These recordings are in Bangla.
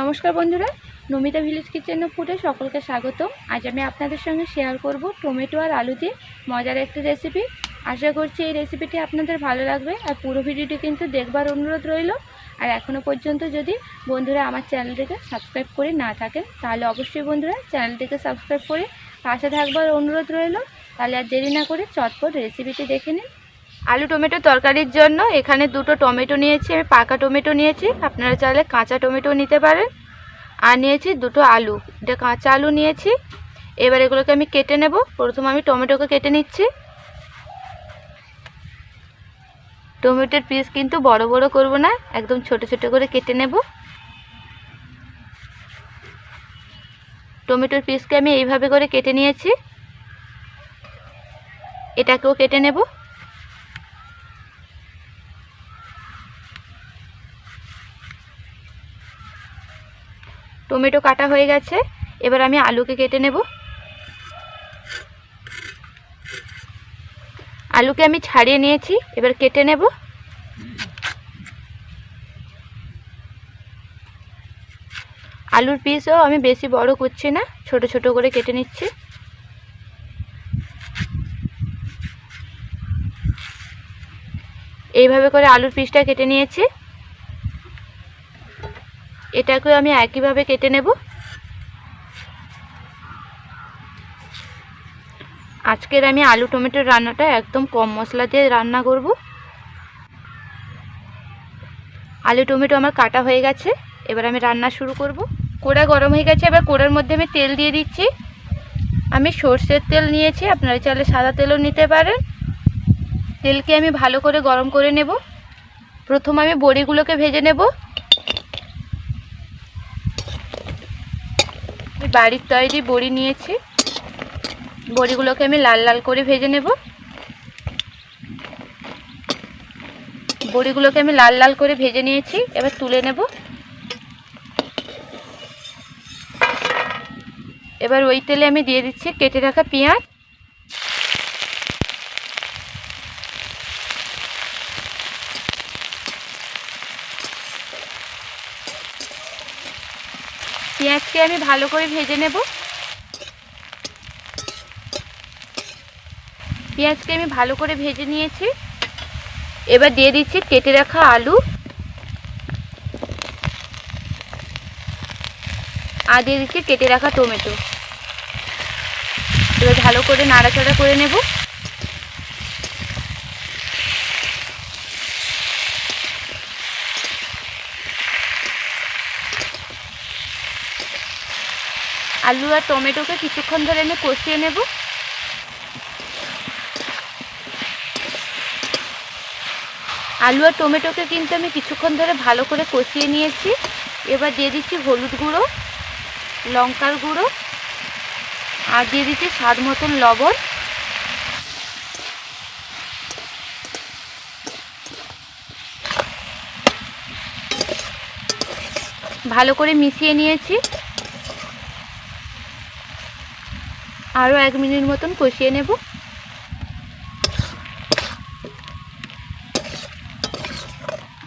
নমস্কার বন্ধুরা, নমিতা ভিলেজ কিচেন ফুডে সকলকে স্বাগত আজ আমি আপনাদের সঙ্গে শেয়ার করব টমেটো আর আলু দিয়ে মজার একটি রেসিপি আশা করছি এই রেসিপিটি আপনাদের ভালো লাগবে আর পুরো ভিডিওটি কিন্তু দেখবার অনুরোধ রইল। আর এখনও পর্যন্ত যদি বন্ধুরা আমার চ্যানেলটিকে সাবস্ক্রাইব করে না থাকেন, তাহলে অবশ্যই বন্ধুরা চ্যানেলটিকে সাবস্ক্রাইব করে পাশে থাকবার অনুরোধ রইল। তাহলে আর দেরি না করে চটপট রেসিপিটি দেখে নিন। আলু টমেটো তরকারির জন্য এখানে দুটো টমেটো নিয়েছি, আমি পাকা টমেটো নিয়েছি, আপনারা চাইলে কাঁচা টমেটো নিতে পারেন। আর নিয়েছি দুটো আলু এটা কাঁচা আলু নিয়েছি। এবার এগুলোকে আমি কেটে নেব, প্রথম আমি টমেটোকে কেটে নিচ্ছি। টমেটোর পিস কিন্তু বড় বড় করব না, একদম ছোট ছোট করে কেটে নেব। টমেটোর পিসকে আমি এইভাবে করে কেটে নিয়েছি। এটাকেও কেটে নেব। টমেটো কাটা হয়ে গেছে। এবার আমি আলুকে কেটে নেব। আলুকে আমি ছাড়িয়ে নিয়েছি, এবার কেটে নেব। আলুর পিসও আমি বেশি বড় করছি না, ছোট ছোট করে কেটে নিচ্ছি। এইভাবে করে আলুর পিসটা কেটে নিয়েছি। এটাকেও আমি একইভাবে কেটে নেব। আজকের আমি আলু টমেটোর রান্নাটা একদম কম মশলা দিয়ে রান্না করব। আলু টমেটো আমার কাটা হয়ে গেছে, এবার আমি রান্না শুরু করব। কোড়া গরম হয়ে গেছে, এবার কোড়ার মধ্যে আমি তেল দিয়ে দিচ্ছি। আমি সর্ষের তেল নিয়েছি, আপনারা চাইলে সাদা তেলও নিতে পারেন। তেলকে আমি ভালো করে গরম করে নেব। প্রথম আমি বড়িগুলোকে ভেজে নেব। বাড়ির তৈরি বড়ি নিয়েছি। বড়িগুলোকে আমি লাল লাল করে ভেজে নেব। বড়িগুলোকে আমি লাল লাল করে ভেজে নিয়েছি, এবার তুলে নেব। এবার ওই তেলে আমি দিয়ে দিচ্ছি কেটে রাখা পেঁয়াজ। পেঁয়াজকে আমি ভালো করে ভেজে নেব। পেঁয়াজকে আমি ভালো করে ভেজে নিয়েছি। এবার দিয়ে দিচ্ছি কেটে রাখা আলু। আর দিয়ে দিচ্ছি কেটে রাখা টমেটো। এবার ভালো করে নাড়াচাড়া করে নেব। আলু আর টমেটোকে কিছুক্ষণ ধরে আমি কষিয়ে নেব। আলু আর টমেটোকে কিন্তু আমি কিছুক্ষণ ধরে ভালো করে কষিয়ে নিয়েছি। এবার দিয়ে দিচ্ছি হলুদ গুঁড়ো, লঙ্কার গুঁড়ো, আর দিয়ে দিচ্ছি স্বাদ মতন লবণ। ভালো করে মিশিয়ে নিয়েছি। আরও এক মিনিট মতন কষিয়ে নেব।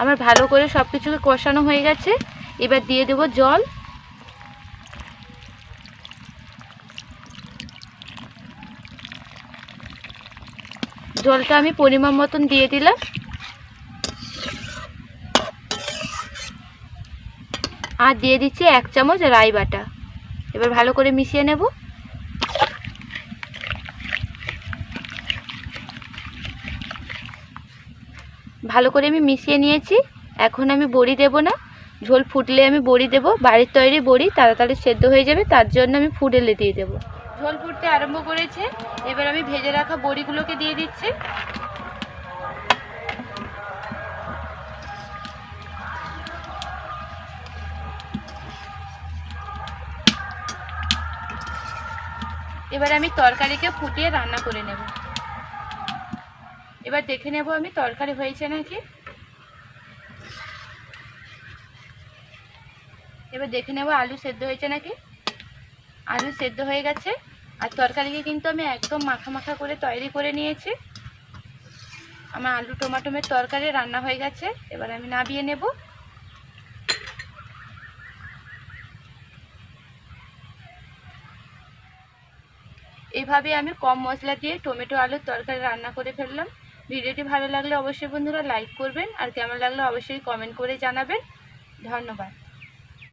আমার ভালো করে সব কিছুকে কষানো হয়ে গেছে। এবার দিয়ে দেব জল। জলটা আমি পরিমাণ মতন দিয়ে দিলাম। আর দিয়ে দিচ্ছি এক চামচ রাই বাটা। এবার ভালো করে মিশিয়ে নেব। ভালো করে আমি মিশিয়ে নিয়েছি। এখন আমি বড়ি দেব না। ঝোল ফুটলে আমি বড়ি দেব। বাড়ির তৈরি বড়ি তাড়াতাড়ি সেদ্ধ হয়ে যাবে, তার জন্য আমি ফুটেলে দিয়ে দেব। ঝোল ফুটতে আরম্ভ করেছে। এবার আমি ভেজে রাখা বড়িগুলোকে দিয়ে দিচ্ছি। এবার আমি তরকারিকে ফুটিয়ে রান্না করে নেব। এবার দেখে নেব আমি, তরকারি হয়েছে নাকি? এবার দেখে নেব আলু সেদ্ধ হয়েছে নাকি? আলু সেদ্ধ হয়ে গেছে, আর তরকারিকে কিন্তু আমি একদম মাখা মাখা করে তৈরি করে নিয়েছি। আমার আলু টমাটোমের তরকারি রান্না হয়ে গেছে, এবার আমি নাবিয়ে নেব। এভাবে আমি কম মশলা দিয়ে টমেটো আলুর তরকারি রান্না করে ফেললাম। ভিডিওটি ভালো লাগলে অবশ্যই বন্ধুরা লাইক করবেন আর কেমন লাগলে অবশ্যই কমেন্ট করে জানাবেন। ধন্যবাদ।